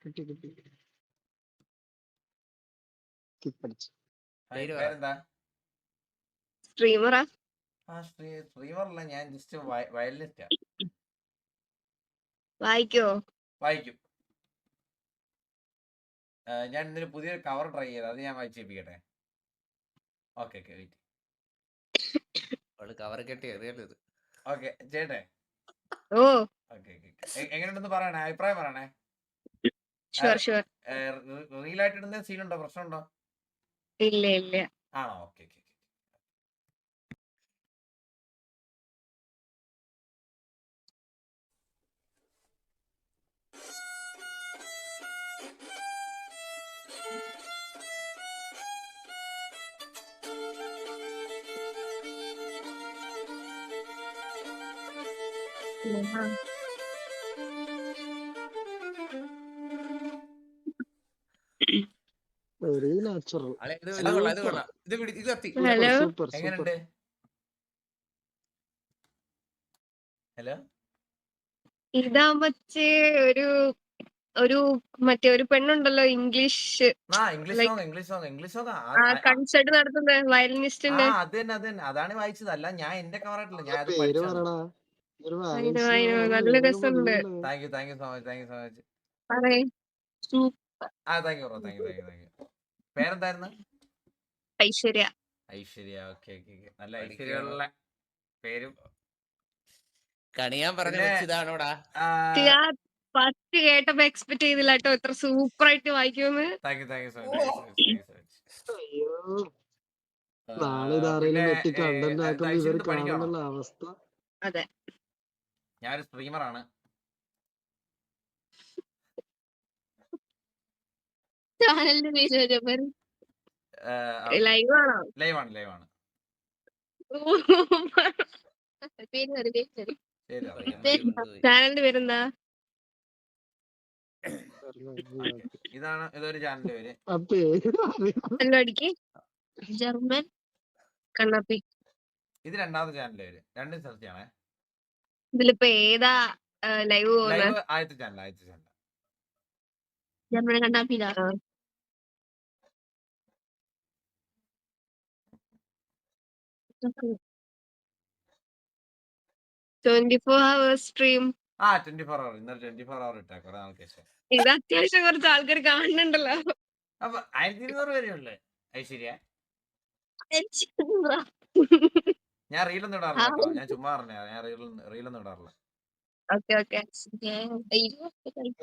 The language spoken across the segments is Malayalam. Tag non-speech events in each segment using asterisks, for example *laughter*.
കിട്ടി കിട്ടി കിപ്പടിച്ചു സ്ട്രീമറാ ആ ശ്രീ ശ്രീവറല്ല ഞാൻ ജസ്റ്റ് വയലിനിസ്റ്റാ വായിക്കോ? വായിക്കും. ഞാൻ ഇന്നൊരു പുതിയൊരു കവർ ട്രൈ ചെയ്ത് അത് ഞാൻ വായിച്ചേപ്പിക്കട്ടെ ഓക്കെ ഓക്കെ വെയിറ്റ് അവൾ കവർ കെട്ടി എറിയല്ലോ ഇത്. ഓക്കെ ചേട്ടേ. ഓ. എങ്ങനെയുണ്ടെന്ന് പറയണേ? അഭിപ്രായം പറയണേ? റീലായിട്ട് ഇടുന്ന സീനുണ്ടോ പ്രശ്നമുണ്ടോ? ഇല്ല ഇല്ല. ആ ഓക്കെ ഓക്കെ. ആഹാ. വെരി നാച്ചുറൽ അളെ ഇത് ഇത് കൊള്ളാം ഇത് കൊള്ളാം. ഇത് പിടി ഹലോ ഹലോ ഒരു ഒരു മറ്റേ ഒരു പെണ്ണുണ്ടല്ലോ ഇംഗ്ലീഷ് ആ English Like- English song English song concert നടത്തുന്നത് ആ വയലിനിസ്റ്റിന്റെ അത് തന്നെ അത് തന്നെ. അതാണ് വായിച്ചത്. അല്ല ഞാൻ എന്റെ കവർ ആയിട്ടില്ല. ഞാൻ നല്ല രസമുണ്ട്. Thank you thank you so much thank you so much പറയേ. ആ thank you thank you thank you thank you പേരെന്തായിരുന്നു? ഐശ്വര്യ. ഐശ്വര്യ ഓക്കെ ഓക്കെ നല്ല. ഐശ്വര്യമുള്ള പേരും. കണിയാൻ പറഞ്ഞ ഇതാണോടാ ഫസ്റ്റ് കേട്ടപ്പോ എക്സ്പെക്ട് ചെയ്തില്ല കേട്ടോ ഇത്ര സൂപ്പർ ആയിട്ട് വായിക്കുമെന്ന് നാളെ ഇതാരെങ്കിലും കണ്ടന്റ് ഐശ്വര്യത്ത് പഠിക്കണോ? കാണുന്നുള്ള അവസ്ഥ. അതെ. ഞാനൊരു സ്ട്രീമറാണ് ചാനലിന്റെ പേര് ലൈവ് ആണോ. ചാനലിന്റെ പേരെന്താ? ഇതാണ് ഇതൊരു ചാനലിന്റെ പേര്. അടിക്ക് ജർമ്മൻ കണ്ണപ്പി ഇത് രണ്ടാമത്തെ ചാനലിന്റെ പേര്. രണ്ടും സെർച്ച് ചെയ്യണേ ഇതിലിപ്പോ ഏതാ ലൈവ് പോകുന്നത് ആദ്യത്തെ ചാനൽ ആദ്യത്തെ ചാനൽ ജർമ്മൻ കണ്ണാപ്പിയിലാ ട്വന്റി ഫോർ ഹവേഴ്സ് സ്ട്രീം. ആ ട്വന്റി ഫോർ അവർ ഇന്നലെ ട്വന്റി ഫോർ അവർ ഇട്ടാ കുറെ നാൾക്ക് ശേഷം ഇത് അത്യാവശ്യം കുറച്ച് ആൾക്കാർ കാണുന്നുണ്ടല്ലോ. അപ്പൊ ആയിരത്തി ഇരുന്നൂറ് ഐശ്വര്യ? ഞാൻ റീൽ ഒന്നും ഇടാറില്ല കേട്ടോ. ഞാൻ ചുമ്മാ പറഞ്ഞ ഞാൻ റീൽ ഒന്നും ഇടാറില്ല. Okay okay.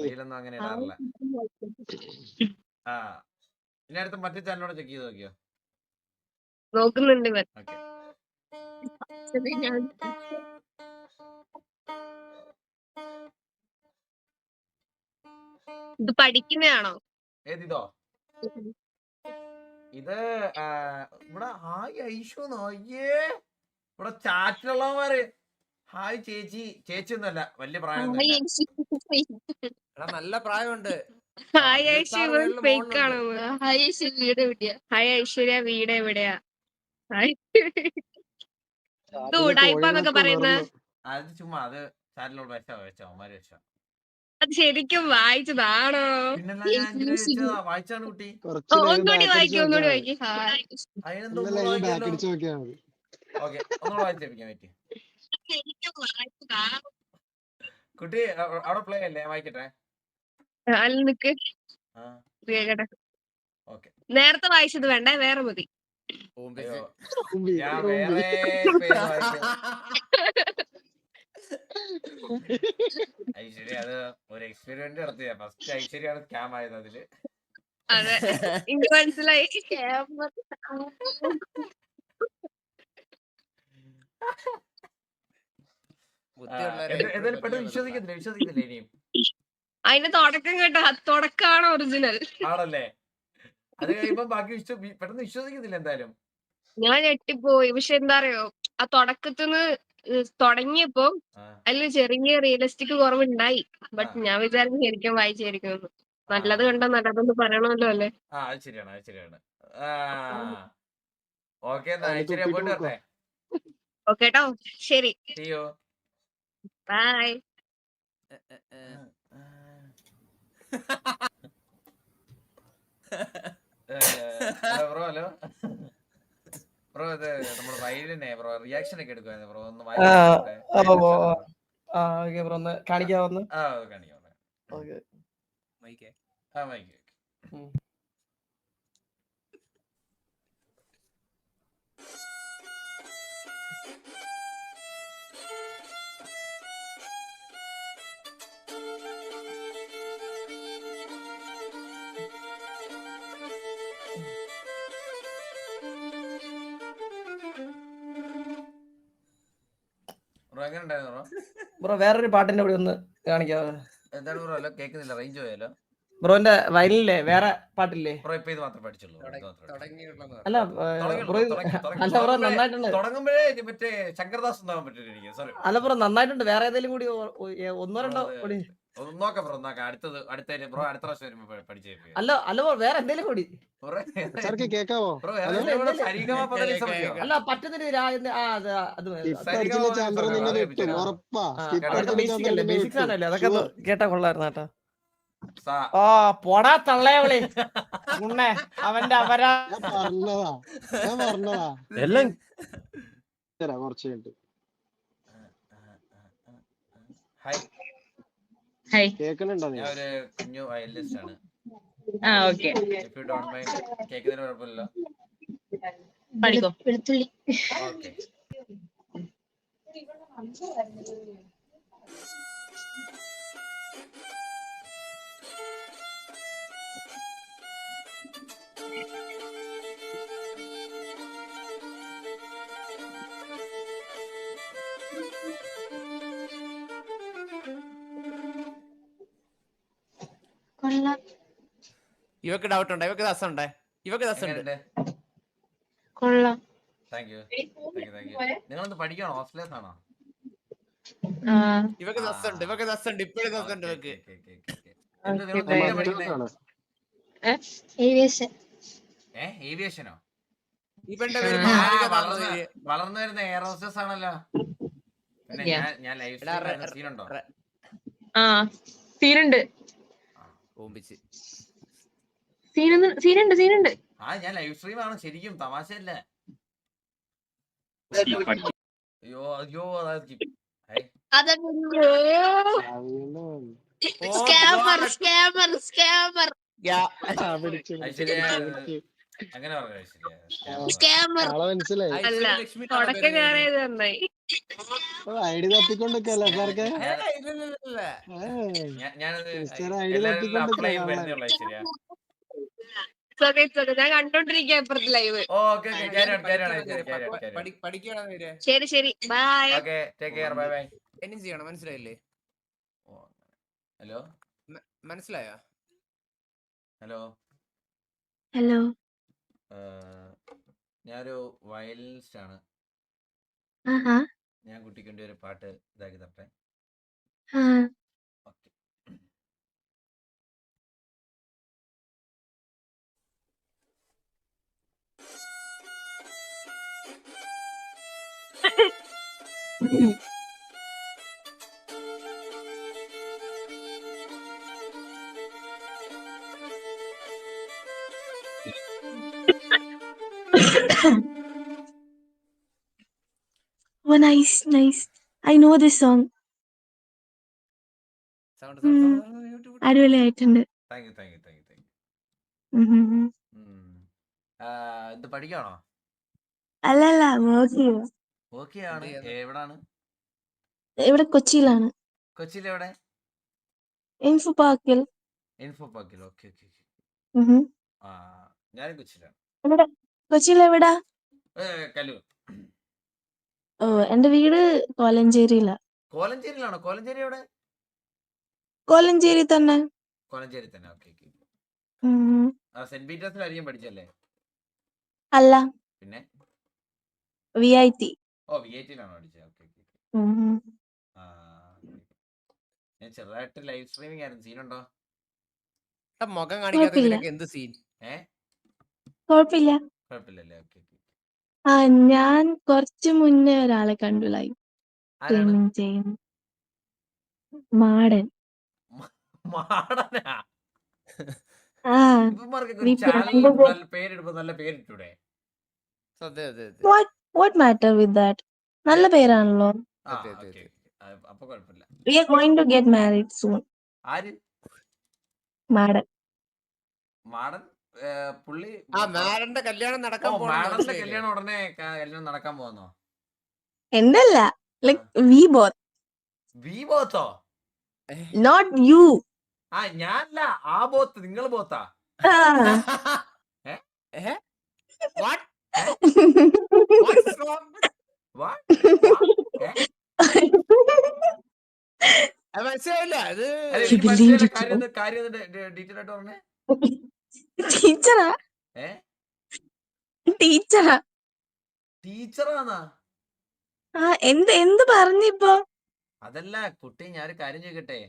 റീലൊന്നും അങ്ങനെ ഇടാറില്ല. ആ. ഇനി അടുത്ത് മറ്റേ ചാനലോടെ ചെക്ക് ചെയ്ത് നോക്കിയോ? നോക്കുന്നുണ്ട് ഇവൻ. ഓക്കെ. ഇത് പഠിക്കുന്നതാണോ? ഏതിതോ ഇത്? ആ, ഇവിടെ ഹായ് ഐഷു അയ്യേ. ഇവിടെ ചാറ്റിലുള്ളവന്മാര്. ഹായ് ചേച്ചി. ചേച്ചി ഒന്നുമല്ല വലിയ പ്രായം എടാ നല്ല പ്രായമുണ്ട്. ഹായ് ഐശ്വര്യ വയസ്സിൽ ഫേക്ക് ആണോ? ഹായ് ഐശ്വര്യ വീട് എവിടെയാ? ഹായ് ഐശ്വര്യ വീട് എവിടെയാ? പറയുന്നെ. അത് ചുമ്മാ അത് ചാറ്റിലോട് വെച്ചോ വെച്ചോ അവന്മാര് വെച്ചോ. അത് ശരിക്കും വായിച്ചതാണോ? വായിച്ചാണ് കുട്ടി. ഒന്നുകൂടി വായിക്കും ഒന്നുകൂടി വായിക്കും. ഓക്കെ ഒന്നുകൂടെ വായിച്ചേപ്പിക്കാൻ പറ്റി കുട്ടി അവ- അവിടെ പ്ലേ അല്ലേ? വായിക്കട്ടെ. അല്ല നിക്ക്. ആ. നേരത്തെ വായിച്ചത് വേണ്ട? വേറെ മതി. ഐശ്വര്യ അത് ഒരു എക്സ്പെരിമെന്റ് നടത്തിയ ഫസ്റ്റ് ഐശ്വര്യാണ് സ്കാം ആയത് അതിൽ. അതെ. എനിക്ക് മനസ്സിലായി. വിശ്വസിക്കത്തില്ല വിശ്വസിക്കത്തില്ല ഇനിയും. അതിന്റെ തുടക്കം കേട്ടോ തുടക്കാണ് ഒറിജിനൽ ആണല്ലേ? അത് കഴിയുമ്പോ ബാക്കി പെട്ടെന്ന് വിശ്വസിക്കുന്നില്ല എന്തായാലും. ഞാൻ ഞെട്ടിപ്പോയി. പക്ഷെ എന്താ അറിയോ? ആ തുടക്കത്തിന്ന് തുടങ്ങിയപ്പോ അതിൽ ചെറിയ റിയലിസ്റ്റിക് കുറവുണ്ടായി. ബട്ട് ഞാൻ വിചാരിച്ചു ശരിക്കും വായിച്ചായിരിക്കും നല്ലത് കണ്ടോ നല്ലതെന്ന് പറയണമല്ലോ അല്ലേ? ആ അത് ശരിയാണ് അത് ശരിയാണ്. ഓക്കെ എന്നാ അത് ഐശ്വര്യ പോയിട്ട് വരട്ടെ ഓക്കെ കേട്ടോ ശരി ബൈ. ബ്രോ ഹലോ ബ്രോ ഇത് നമ്മുടെ വയലിനെ ബ്രോ റിയാക്ഷൻ ഒക്കെ എടുക്കുവായിരുന്നു ബ്രോ ഒന്ന് ഓക്കെ ബ്രോ ഒന്ന് കാണിക്കാവുന്ന ആ അത് കാണിക്കാം ഓക്കെ. മൈക്കേ ആ മൈക്ക് ബ്രോ വേറൊരു പാട്ടിന്റെ കൂടി ഒന്ന് കാണിക്കാവോ? എന്താണ് ബ്രോ കേൾക്കുന്നില്ല റേഞ്ച് പോയാലോ? ബ്രോന്റെ വയലില്ലേ വേറെ പാട്ടില്ലേ? ബ്രോ ഇപ്പൊ ഇത് മാത്രം പഠിച്ചുള്ളൂ. അല്ല ബ്രോ. അല്ല ബ്രോ നന്നായിട്ടുണ്ട്. തുടങ്ങുമ്പോഴേ ഇത് മറ്റേ ശങ്കർദാസ് ഉണ്ടാവാൻ പറ്റില്ല സോറി അല്ല ബ്രോ നന്നായിട്ടുണ്ട്. വേറെ ഏതെങ്കിലും കൂടി ഒന്നോ രണ്ടോ കൂടി നോക്കാം ബ്രോ നോക്കാം. അടുത്തത് അടുത്ത ബ്രോ അടുത്ത പ്രാവശ്യം വരുമ്പോ പഠി- പഠിച്ച് കേൾപ്പിക്കാം. അല്ല അല്ല ബ്രോ വേറെ എന്തെങ്കിലും കൂടി. സാർക്ക് കേക്കാവോ. അല്ല നിന്നെ ബേസിക്സ് ആണല്ലേ വെട്ടും അതൊക്കെ ഒന്ന് Sure. കേട്ടാ കൊള്ളായിരുന്നു കേട്ടോ ഓ പൊടാ തള്ളയെ ഉണ്ണേ അവന്റെ അവരാ എല്ലാം കുറച്ച് കഴിഞ്ഞിട്ട്. ഹായ് ഹായ് കേക്കണുണ്ടോ ഞാൻ ഒരു കുഞ്ഞു വയലിനിസ്റ്റ് ആണ്. ആ okay. If you don't mind കേൾക്കുന്നതിന് കുഴപ്പമില്ലല്ലോ. പഠിക്കോ. വെളുത്തുള്ളി. ഓക്കെ ഇവക്ക് ഡൗട്ട് ഉണ്ടോ? ഇവക്ക് ദസുണ്ടേ ഇവക്ക് രസം ഉണ്ട് കൊള്ളാം. Thank you thank you thank you നിങ്ങളൊന്ന് പഠിക്കണോ ഓസ്ട്രേലിയസ് ആണോ? ആ. ഇവക്ക് രസം ഉണ്ട് ഇപ്പഴും ഇവക്ക്. എന്ത് ഉണ്ട് Okay, എന്തിനാ ഉണ്ട് ഇവക്ക് ഏവിയേഷനോ ഈ വളർന്ന് പേര്. വളർന്നു വരുന്ന എയർ ഹോസ്റ്റസ് ആണല്ലോ ഞാൻ ലൈഫ് സീനുണ്ടോ ആ സീനുണ്ട് ഓമ്പിച്ച്. സീനുണ്ട് സീനുണ്ട്. ആ ഞാൻ ലൈവ് സ്ട്രീം ആണ് ശരിക്കും തമാശയല്ല? അയ്യോ അയ്യോ അങ്ങനെ തുടക്കം ഞാനേത് നന്നായി. ഐ ഡി തപ്പിക്കൊണ്ടിരിക്കല്ലേ സാർക്ക്? ഞാൻ- ഇപ്പുറത്ത് ലൈവ് ശരി ശരി. Bye okay take care bye bye ഇനിയും ചെയ്യണം. മനസ്സിലായില്ലേ? ഹലോ മനസ്സിലായോ? ഹലോ ഹലോ ഞാനൊരു വയലിനിസ്റ്റ് ആണ്. ആഹാ. ഞാൻ കുട്ടിക്ക് വേണ്ടി ഒരു പാട്ട് ഇതാക്കി തരട്ടെ. *laughs* Oh, nice, nice. I know this song. YouTube അടിപൊളിയായിട്ടുണ്ട്. ഇത് പഠിക്കാണോ? അല്ലല്ല നോക്കി ഓക്കെ ആണ്? എവിടാണ്? ഇവിടെ കൊച്ചിയിലാണ്. കൊച്ചിയിൽ എവിടെ ഇൻഫോ പാർക്കിൽ. ഇൻഫോ പാർക്കിൽ. Okay okay. ആ ഞാൻ കൊച്ചിയിലാണ്. എവിടെ? കൊച്ചിയിൽ എവിടാ? കല്ലൂർ. ഓ എന്റെ വീട് കോലഞ്ചേരിയിലാ. കോലഞ്ചേരിയിലാണോ? കോലഞ്ചേരി എവിടെ? കോലഞ്ചേരി തന്നെ. കോലഞ്ചേരി തന്നെ. Okay okay. ആ സെന്റ് പീറ്റേഴ്സിലായിരിക്കും പഠിച്ചല്ലേ അല്ല. പിന്നെ? V I T. Oh V ആണോ പഠിച്ചത് ഓക്കെ ഓക്കെ. ഞാൻ ചെറുതായിട്ട് ലൈവ് സ്ട്രീമിംഗ് ആയിരുന്നു. സീനുണ്ടോ മുഖം കാണിക്കാത്ത കുഴപ്പമില്ല. എന്ത് സീൻ ഏ? കുഴപ്പമില്ല. കുഴപ്പമില്ലല്ലേ? ഓക്കെ ആ ഞാൻ കുറച്ചു മുന്നേ ഒരാളെ കണ്ടു ലൈവ് സ്ട്രീമിംഗ് ചെയ്യുന്നു മാടൻ. മാടനാ? ആ ഇവന്മാർക്കൊക്കെ ഒരു ചാനൽ പേരിടുമ്പോ നല്ല പേരിട്ടൂടെ? അതെ അതെ അതെ what what matter with that നല്ല പേരാണല്ലോ. അപ്പൊ കുഴപ്പമില്ല. We are going to get married soon ആര്? മാടൻ മാടൻ ഏ, പുള്ളി ആ മാരന്റെ കല്യാണം ഓ നടക്കാൻ പോണെന്ന് മാടന്റെ മനസ്സിലായില്ലേ? കല്യാണം ഉടനെ ക- കല്യാണം നടക്കാൻ പോകുന്നോ? എന്റെ അല്ല ലൈക് വി ബോത്ത് വി ബോത്തോ നോട്ട് യു ആ ഞാനല്ല ആ ബോത്ത് നിങ്ങൾ ബോത്താ ഏ? What's *laughs* wrong? മനസ്സിലായില്ല. അത് കാര്യം കാര്യം ഡീറ്റെയിൽ ആയിട്ട് പറഞ്ഞേ ടീച്ചറാ ടീച്ചറാ ടീച്ചറാന്നാ? ആ എന്ത് എന്ത് പറഞ്ഞിപ്പോ അതല്ല കുട്ടി ഞാൻ ഒരു കാര്യം ചോദിക്കട്ടെ?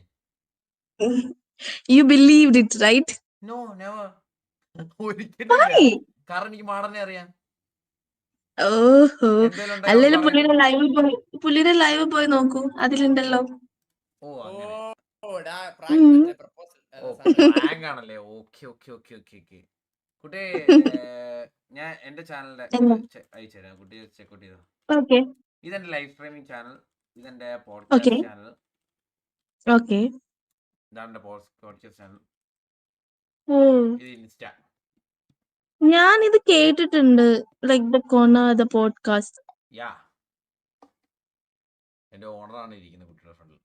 You believed it right no never ഒരിക്കലും കാരണം എനിക്ക് മാടനെ അറിയാം. ഓഹോ. അല്ലെങ്കിൽ പുള്ളിയുടെ ലൈവ് പോയി പുള്ളിയുടെ ലൈവ് പോയി നോക്കൂ. അതിലുണ്ടല്ലോ. ഓ അങ്ങനെ. ഓ, prank ആണല്ലേ. Okay okay okay okay okay. കുട്ടി ഞാൻ എന്റെ ചാനലിന്റെ എന്താ? അയച്ചുതരാം കുട്ടി ചെക്കൗട്ട് ചെയ്തോ? ഓക്കെ. ഇതെന്റെ ലൈവ് സ്ട്രീമിംഗ് ചാനൽ ഇതെന്റെ പോഡ്കാസ്റ്റ് ചാനൽ ഓക്കെ. ഇതാണ് പോഡ്കാസ്റ്റ് ചാനൽ ഇത് ഇൻസ്റ്റ. ഞാൻ ഇത് കേട്ടിട്ടുണ്ട് ലൈക് ദ കോണ ദ പോഡ്കാസ്റ്റ് യാ എന്റെ ഓണറാണ് ഇരിക്കുന്നത് കുട്ടിയുടെ ഫ്രണ്ടിൽ.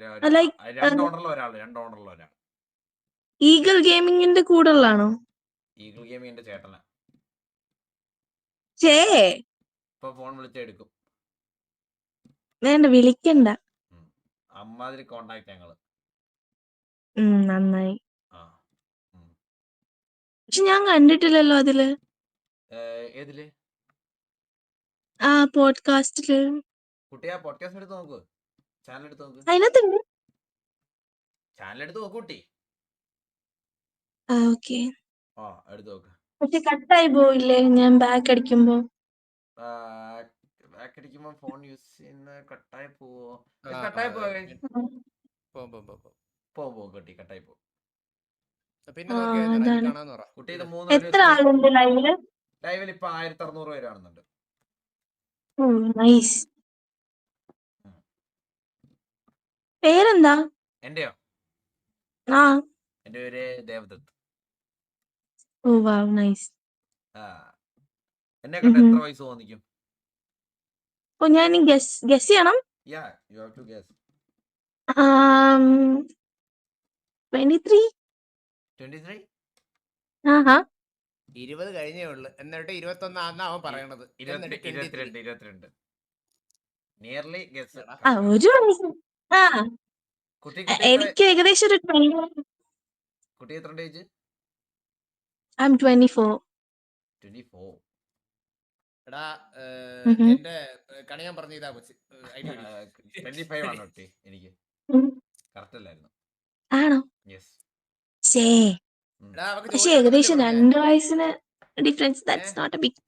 ലൈക് like, രണ്ട് uh, ഓണറിൽ ഒരാൾ രണ്ട് ഓണറിൽ ഒരാൾ. ഈഗിൾ ഗെയിമിംഗിന്റെ കൂടെ ഉള്ളതാണോ ഈഗിൾ ഗെയിമിംഗിന്റെ ചേട്ടനാ. ചേ. ഇപ്പൊ ഫോൺ വിളിച്ചെടുക്കും വേണ്ട വിളിക്കണ്ട. അമ്മാതിരി കോണ്ടാക്ട് ഞങ്ങൾ. ഉം നന്നായി. പക്ഷെ ഞാൻ കണ്ടിട്ടില്ലല്ലോ അതിൽ. ഏതിൽ? ആ പോഡ്കാസ്റ്റിൽ. കുട്ടി ആ പോഡ്കാസ്റ്റ് എടുത്ത് നോക്ക്. ചാനൽ എടുത്ത് നോക്ക്. അതിനകത്തുണ്ട്. ചാനൽ എടുത്ത് നോക്ക് കുട്ടി. ആ ഓക്കെ. ആ എടുത്ത് നോക്ക്. പക്ഷെ കട്ടായി പോയില്ലേ ഞാൻ ബാക്ക് അടിക്കുമ്പോ? ബാക്ക് അടിക്കുമ്പോ ഫോൺ യൂസ് ചെയ്യുന്ന കട്ടായി പോവോ? ആ, കട്ടായി ആ, പോവേ പോ, പോ, പോ, പോ. പോ പോ കുട്ടി കട്ടായി പോ പിന്നെ. കാണാന്ന് പറ. കുട്ടി ഇത് മൂന്ന് എത്ര ആളുണ്ട് ലൈവിൽ ലൈവിൽ ഇപ്പൊ ആയിരത്തി അറുന്നൂറ് പേര് കാണുന്നുണ്ട്. ഓ നൈസ് പേരെന്താ? എന്റെയോ? ആ. എന്റെ പേര് ദേവദത്ത്. ഓ വാവ് നൈസ് ആ. എന്നെ കണ്ട എത്ര വയസ്സ് തോന്നിക്കും? ഓ ഞാൻ ഗസ് ഗസ് ചെയ്യണം. Yeah you have to guess twenty three twenty three ആഹാ. ഇരുപത് കഴിഞ്ഞേ ഉള്ളു. എന്നിട്ട് ഇരുപത്തി ഒന്നാന്നാ അവൻ പറയണത്. എന്നിട്ട് 23. ഇരുപത്തിരണ്ട് ഇരുപത്തിരണ്ട്. നിയർലി ഗസ് ആ ഒരു വയസ്സ് ആ. കുട്ടി എ- കുട്ടി എത്ര- എനിക്ക് ഏകദേശം ഒരു ട്വന്റി കുട്ടി എത്ര age I'm twenty four twenty four എടാ. എന്റെ കണിയാൻ പറഞ്ഞ ഇതാ കൊച്ചി ഐഡിയ ട്വന്റി ഫൈവ് ആണ് കുട്ടി എനിക്ക്. കറക്റ്റ് അല്ലായിരുന്നു? ആണോ? പക്ഷെ ജോലി ഏകദേശം രണ്ട് വയസ്സിന് difference that's? Not a big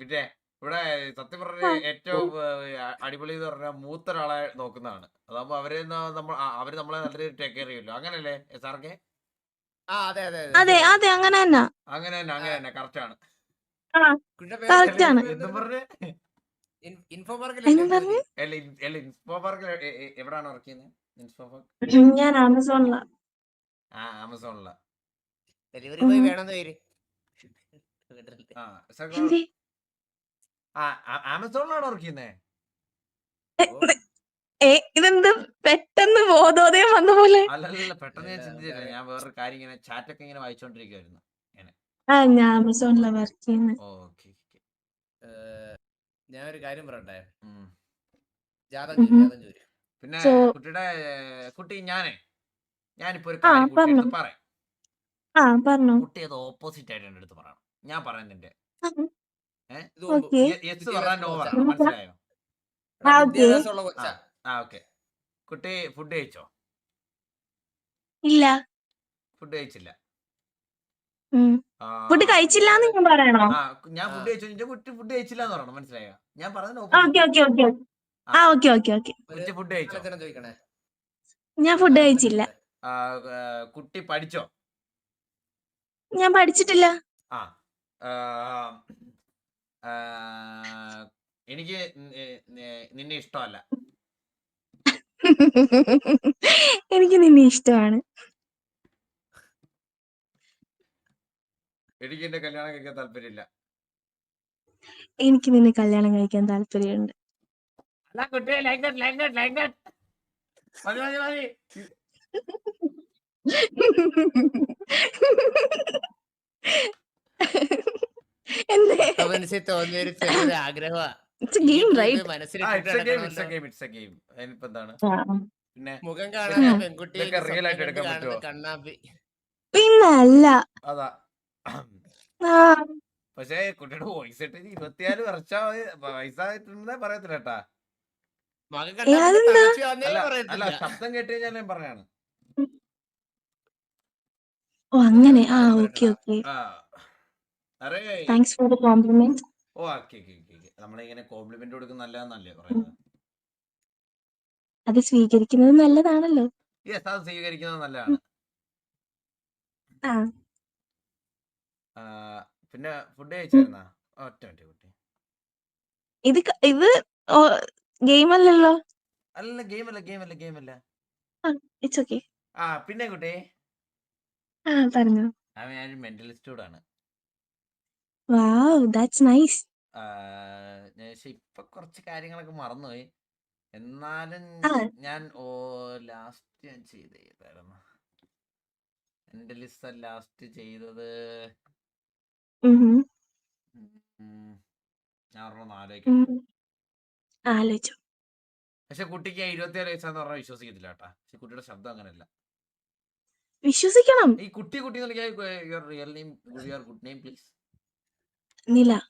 പിന്നെ ഇവിടെ സത്യം പറഞ്ഞ ഏറ്റവും അടിപൊളി എന്ന് പറഞ്ഞാൽ മൂത്ത ഒരാളെ നോക്കുന്നതാണ്. അതാകുമ്പോ അവരെ നമ്മൾ അവർ നമ്മളെ നല്ല ടേക്ക് കെയർ ചെയ്യുമല്ലോ. അങ്ങനല്ലേ സാർക്ക്? അതെ അതെ അങ്ങനെ തന്നെ. അങ്ങനെ തന്നെ അങ്ങനെ തന്നെ. കറക്റ്റ് ആണ്. ഞാൻ ആമസോണിലാ ആ ആമസോണില. Delivery boy. വേണമെന്ന് പേര് ആമസോണിലാണ് വർക്ക് ചെയ്യുന്നേ? ഇതെന്ത് പെട്ടെന്ന് ബോധോദയം വന്ന പോലെ? അല്ലല്ല പെട്ടെന്ന് ഞാൻ ചിന്തിച്ചില്ല വേറെ- ഞാൻ വേറൊരു കാര്യം ഇങ്ങനെ ചാറ്റ് ഒക്കെ ഇങ്ങനെ. വായിച്ചോണ്ടിരിക്കുവായിരുന്നു ആ ഞാൻ ആമസോണിലാ വർക്ക് ചെയ്യുന്നത് ഓക്കെ ഞാൻ ഒരു കാര്യം പറയട്ടെ? ഉം. ജാതം ഉഹും. ജാതം ചോദി പിന്നെ കുട്ടിയുടെ കുട്ടി ഞാനേ. ഞാനിപ്പോ ഒരു ആ, കാര്യം. പറയാം. ആ പറഞ്ഞു. കുട്ടി അത് ഓപ്പോസിറ്റ് ആയിട്ട് എന്റെ അടുത്ത് പറയണം. ഞാൻ പറയുന്നതിന്റെ ഇത് മുമ്പ് ഓക്കെ. യെസ് പറഞ്ഞാൽ നോ വിദ്യാഭ്യാസം പറയണം മനസ്സിലായോ? എടാ, ആ, okay. വിദ്യാഭ്യാസമുള്ള കൊച്ചാ. ആ. ഓക്കെ. കുട്ടി ഫുഡ് കഴിച്ചോ? ഇല്ല. ഫുഡ് കഴിച്ചില്ല. ഉം. ആ, ഫുഡ് കഴിച്ചില്ലാന്ന് ഞാൻ പറയണോ? ആ ഞാൻ ഫുഡ് കഴിച്ചു. നിന്റെ കുട്ടി ഫുഡ് കഴിച്ചില്ല എന്ന് പറയണം. മനസ്സിലായോ? ഞാൻ പറഞ്ഞു ഓക്കെ ഓക്കെ ഓക്കെ. ആ. Okay okay okay. കുട്ടി ഫുഡ് കഴിച്ചോ? ആലോചന ചോദിക്കണേ? ഞാൻ ഫുഡ് കഴിച്ചില്ല. ആ, ആ, കുട്ടി പഠിച്ചോ? ഞാൻ പഠിച്ചിട്ടില്ല. ആ എനിക്ക് നിന്നെ ഇഷ്ടമല്ല. *laughs* എനിക്ക് നിന്നെ ഇഷ്ടമാണ്. എനിക്ക് എന്റെ കല്യാണം കഴിക്കാൻ താല്പര്യമില്ല. എനിക്ക് നിന്നെ കല്യാണം കഴിക്കാൻ താല്പര്യമുണ്ട്. അല്ല കുട്ടിയെ ലൈക്ക് ലൈക്ക് ദാറ്റ് മതി മതി മതി. ചെറിയൊരു ആഗ്രഹമാ പിന്നെ മുഖം കാണാതെ ആ. പെൺകുട്ടി ആയിട്ട് എടുക്കാൻ പറ്റുമോ? കണ്ണാപ്പി പിന്നെ അതാ. പക്ഷേ കുട്ടിയുടെ വോയിസ് ഇട്ട് ഇരുപത്തിയാൽ വർഷം വയസ്സായിട്ടുണ്ടെന്നേ പറയത്തില്ല കേട്ടാ. അല്ല ശബ്ദം കേട്ട് കഴിഞ്ഞാൽ ഞാൻ പറയാണ് ഓ അങ്ങനെ. ആ ഓക്കേ ഓക്കെ. ഓക്കെ. ആ. അറേ. താങ്ക്സ് ഫോർ ദ കോംപ്ലിമെന്റ് ഓ ഓക്കെ ഓക്കെ ഓക്കെ നമ്മളിങ്ങനെ കോംപ്ലിമെന്റ് കൊടുക്കുന്ന നല്ലതെന്നല്ലേ പറയുന്നത്? അത് സ്വീകരിക്കുന്നത് നല്ലതാണല്ലോ. യെസ് അത് സ്വീകരിക്കുന്നത് നല്ലതാണ്. ആ. ആ, പിന്നെ ഫുഡ് കഴിച്ചായിരുന്നാ? ഒറ്റ മിനിറ്റ് കുട്ടി. ഇത് ക- ഇത് ഗെയിം അല്ലല്ലോ അല്ല ഗെയിം അല്ല ഗെയിം അല്ല ഗെയിം അല്ല ഇറ്റ്സ് ഓക്കെ ആ പിന്നെ കുട്ടി. ആ പറഞ്ഞു. അവൻ ഞാൻ മെന്റലിസ്റ്റോടാണ് വാവ് ദാറ്റ്സ് നൈസ്. ഞാൻ പക്ഷെ ഇപ്പൊ കുറച്ച് കാര്യങ്ങളൊക്കെ മറന്നുപോയി. എന്നാലും ആ. ഞാൻ ഓ ലാസ്റ്റ് ഞാൻ ചെയ്ത് ഏതായിരുന്നു എന്റെ ലിസ്റ്റ് ലാസ്റ്റ് ചെയ്തത്. ഉം, ഞാൻ ഒരെണ്ണം ആലോചിക്കും. ആലോചിച്ചു. പക്ഷെ കുട്ടിക്ക് ഇരുപത്തിയേഴ് വയസ്സാന്ന് പറഞ്ഞാൽ വിശ്വസിക്കത്തില്ല കേട്ടാ. പക്ഷെ കുട്ടിയുടെ ശബ്ദം അങ്ങനെയല്ല വിശ്വസിക്കണം. ഈ കുട്ടി കുട്ടി എന്ന് വിളിക്കാൻ your real name your good name please. നില.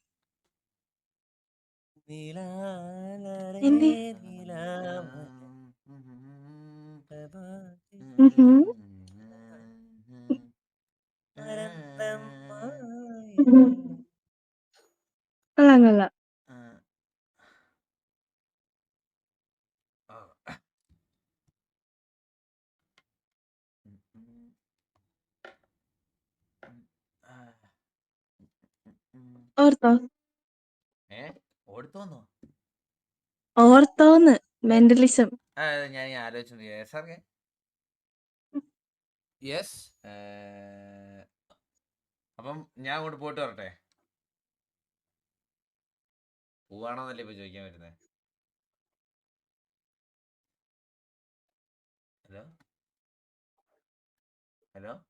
കൊള്ളാം കൊള്ളാം. ഓർത്തോ? ഏ? ഓർത്തോന്നോ. ഓർത്തോന്ന് മെന്റലിസം ആ ഞാൻ ആലോചിച്ചു യെസ് അപ്പം ഞാൻ അങ്ങോട്ട് പോയിട്ട് വരട്ടെ? പോവാണോന്നല്ലേ ഇപ്പൊ ചോദിക്കാൻ വരുന്നേ? Hello hello